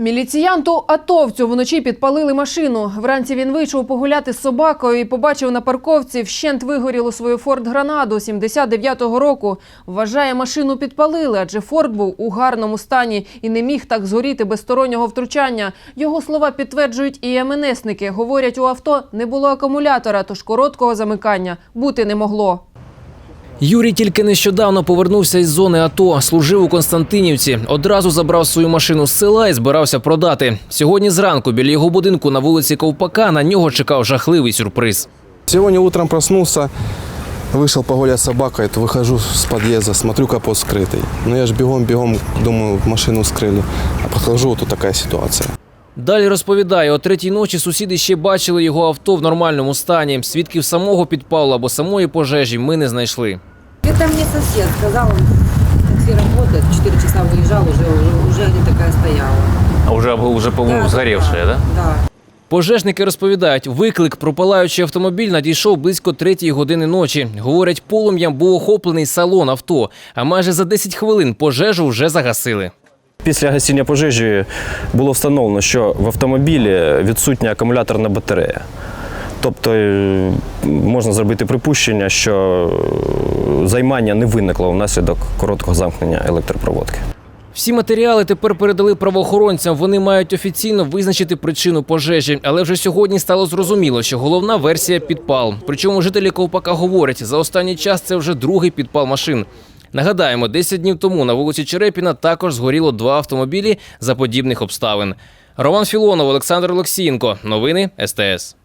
Міліціянту атовцю вночі підпалили машину. Вранці він вийшов погуляти з собакою і побачив на парковці вщент вигорілу свою Форд Гранаду 79-го року. Вважає, машину підпалили, адже Форд був у гарному стані і не міг так згоріти без стороннього втручання. Його слова підтверджують і МНСники. Говорять, у авто не було акумулятора, тож короткого замикання бути не могло. Юрій тільки нещодавно повернувся із зони АТО, служив у Константинівці. Одразу забрав свою машину з села і збирався продати. Сьогодні зранку біля його будинку на вулиці Ковпака на нього чекав жахливий сюрприз. Сегодня утром проснулся, вышел погулять с собакой, то выхожу с подъезда, смотрю, капот скрытый. Ну я ж бегом-бегом, думаю, машину скрыли. А подхожу, вот тут такая ситуация. Далі розповідає, о третій ночі сусіди ще бачили його авто в нормальному стані. Свідків самого підпалу або самої пожежі ми не знайшли. Это мне сосед сказал, он такси работает, 4 часа выезжал, уже, уже, уже не такая стояла. А уже, уже по-моему, сгоревшая, да? Да. Пожежники розповідають, виклик про палаючий автомобіль надійшов близько третьої години ночі. Говорять, полум'ям був охоплений салон авто, а майже за 10 хвилин пожежу вже загасили. Після гасіння пожежі було встановлено, що в автомобілі відсутня акумуляторна батарея. Тобто е, можна зробити припущення, що е, займання не виникло внаслідок короткого замкнення електропроводки. Всі матеріали тепер передали правоохоронцям. Вони мають офіційно визначити причину пожежі. Але вже сьогодні стало зрозуміло, що головна версія підпал. Причому жителі Ковпака говорять, за останній час це вже другий підпал машин. Нагадаємо, 10 днів тому на вулиці Черепіна також згоріло два автомобілі за подібних обставин. Роман Філонов, Олександр Олексієнко. Новини СТС.